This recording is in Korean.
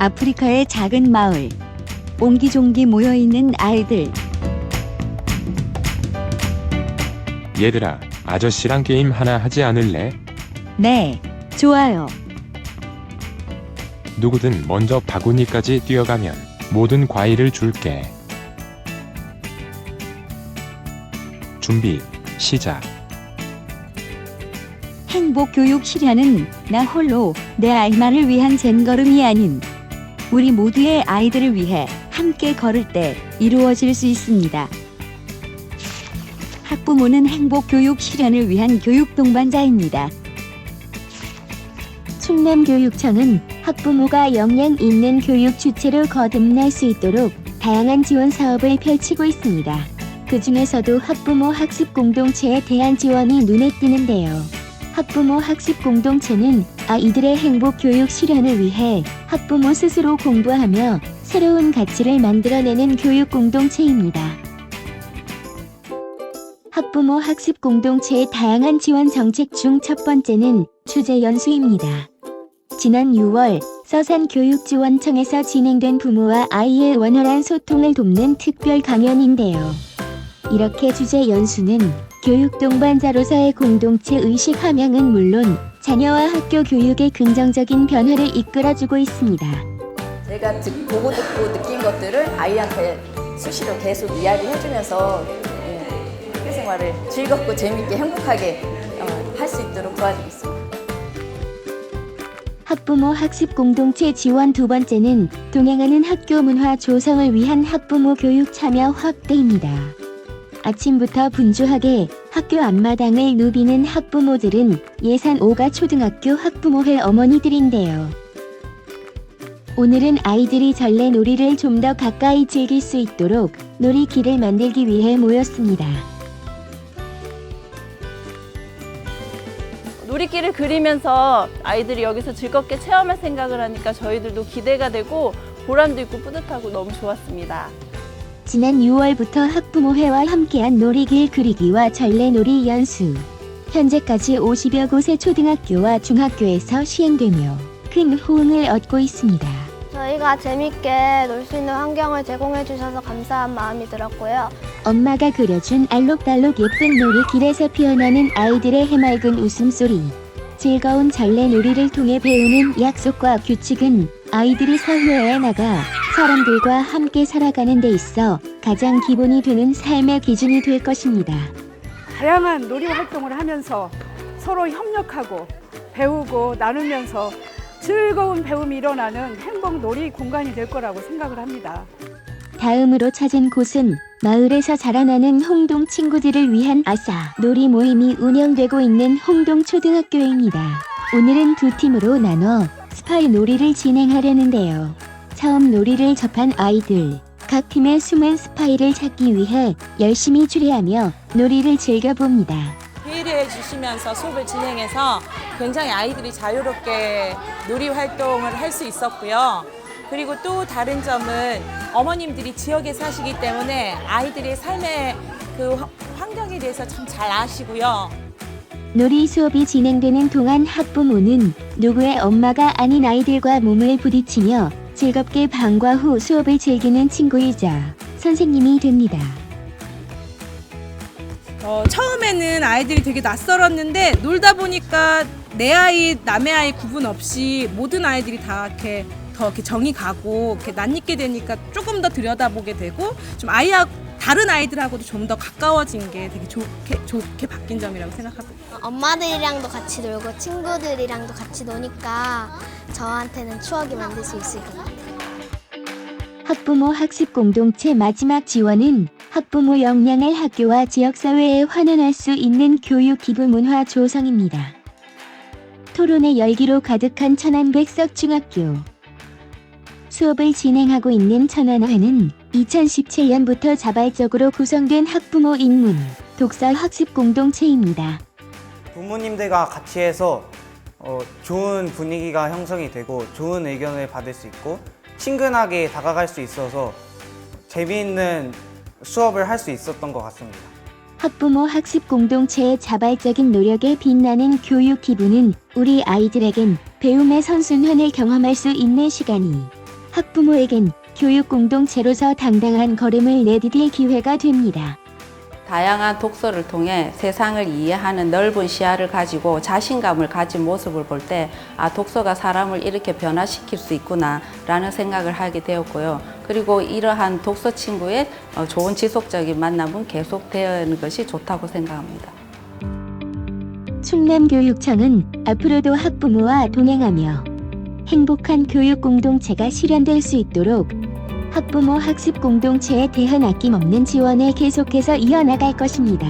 아프리카의 작은 마을. 옹기종기 모여있는 아이들. 얘들아, 아저씨랑 게임 하나 하지 않을래? 네, 좋아요. 누구든 먼저 바구니까지 뛰어가면 모든 과일을 줄게. 준비, 시작. 행복 교육 실현은 나 홀로 내 알만을 위한 젠걸음이 아닌 우리 모두의 아이들을 위해 함께 걸을 때 이루어질 수 있습니다. 학부모는 행복 교육 실현을 위한 교육 동반자입니다. 충남교육청은 학부모가 역량 있는 교육 주체로 거듭날 수 있도록 다양한 지원 사업을 펼치고 있습니다. 그 중에서도 학부모 학습 공동체에 대한 지원이 눈에 띄는데요. 학부모 학습 공동체는 아이들의 행복 교육 실현을 위해 학부모 스스로 공부하며 새로운 가치를 만들어내는 교육 공동체입니다. 학부모 학습 공동체의 다양한 지원 정책 중 첫 번째는 주제 연수입니다. 지난 6월 서산교육지원청에서 진행된 부모와 아이의 원활한 소통을 돕는 특별 강연인데요. 이렇게 주제 연수는 교육 동반자로서의 공동체 의식 함양은 물론 자녀와 학교 교육의 긍정적인 변화를 이끌어주고 있습니다. 제가 듣, 보고 듣고 느낀 것들을 아이한테 수시로 계속 이야기를 해주면서 예, 학교 생활을 즐겁고 재밌게 행복하게 어, 할수 있도록 도와주고 있습니다. 학부모 학습 공동체 지원 두 번째는 동행하는 학교 문화 조성을 위한 학부모 교육 참여 확대입니다. 아침부터 분주하게 학교 앞마당을 누비는 학부모들은 예산 5가 초등학교 학부모회 어머니들인데요. 오늘은 아이들이 전래 놀이를 좀 더 가까이 즐길 수 있도록 놀이길을 만들기 위해 모였습니다. 놀이길을 그리면서 아이들이 여기서 즐겁게 체험할 생각을 하니까 저희들도 기대가 되고 보람도 있고 뿌듯하고 너무 좋았습니다. 지난 6월부터 학부모회와 함께한 놀이길 그리기와 전래놀이 연수. 현재까지 50여 곳의 초등학교와 중학교에서 시행되며 큰 호응을 얻고 있습니다. 저희가 재밌게 놀 수 있는 환경을 제공해 주셔서 감사한 마음이 들었고요. 엄마가 그려준 알록달록 예쁜 놀이길에서 피어나는 아이들의 해맑은 웃음소리. 즐거운 전래놀이를 통해 배우는 약속과 규칙은 아이들이 사회에 나가 사람들과 함께 살아가는 데 있어 가장 기본이 되는 삶의 기준이 될 것입니다. 다양한 놀이 활동을 하면서 서로 협력하고 배우고 나누면서 즐거운 배움이 일어나는 행복 놀이 공간이 될 거라고 생각을 합니다. 다음으로 찾은 곳은 마을에서 자라나는 홍동 친구들을 위한 아싸 놀이 모임이 운영되고 있는 홍동 초등학교입니다. 오늘은 두 팀으로 나눠 스파이 놀이를 진행하려는데요. 처음 놀이를 접한 아이들, 각 팀의 숨은 스파이를 찾기 위해 열심히 추리하며 놀이를 즐겨봅니다. 회의를 해주시면서 수업을 진행해서 굉장히 아이들이 자유롭게 놀이 활동을 할 수 있었고요. 그리고 또 다른 점은 어머님들이 지역에 사시기 때문에 아이들의 삶의 그 화- 환경에 대해서 참 잘 아시고요. 놀이 수업이 진행되는 동안 학부모는 누구의 엄마가 아닌 아이들과 몸을 부딪히며 즐겁게 방과 후 수업을 즐기는 친구이자 선생님이 됩니다. 어, 처음에는 아이들이 되게 낯설었는데 놀다 보니까 내 아이, 남의 아이 구분 없이 모든 아이들이 다 이렇게 더 이렇게 정이 가고 이렇게 낯익게 되니까 조금 더 들여다보게 되고 좀 아이하 다른 아이들하고도 좀 더 가까워진 게 되게 좋게 좋게 바뀐 점이라고 생각합니다. 엄마들이랑도 같이 놀고 친구들이랑도 같이 노니까 저한테는 추억이 만들 수 있을 것 같아요. 학부모 학습 공동체 마지막 지원은 학부모 역량을 학교와 지역사회에 환원할 수 있는 교육 기부 문화 조성입니다. 토론의 열기로 가득한 천안백석 중학교. 수업을 진행하고 있는 천안회는 2017년부터 자발적으로 구성된 학부모 인문, 독서 학습 공동체입니다. 부모님들과 같이 해서 어, 좋은 분위기가 형성이 되고 좋은 의견을 받을 수 있고 친근하게 다가갈 수 있어서 재미있는 수업을 할 수 있었던 것 같습니다. 학부모 학습 공동체의 자발적인 노력에 빛나는 교육 기부는 우리 아이들에겐 배움의 선순환을 경험할 수 있는 시간이 학부모에겐 교육 공동체로서 당당한 걸음을 내디딜 기회가 됩니다. 다양한 독서를 통해 세상을 이해하는 넓은 시야를 가지고 자신감을 가진 모습을 볼 때, 아, 독서가 사람을 이렇게 변화시킬 수 있구나, 라는 생각을 하게 되었고요. 그리고 이러한 독서 친구의 어, 좋은 지속적인 만남은 계속되는 것이 좋다고 생각합니다. 충남교육청은 앞으로도 학부모와 동행하며 행복한 교육 공동체가 실현될 수 있도록 학부모 학습 공동체에 대한 아낌없는 지원을 계속해서 이어나갈 것입니다.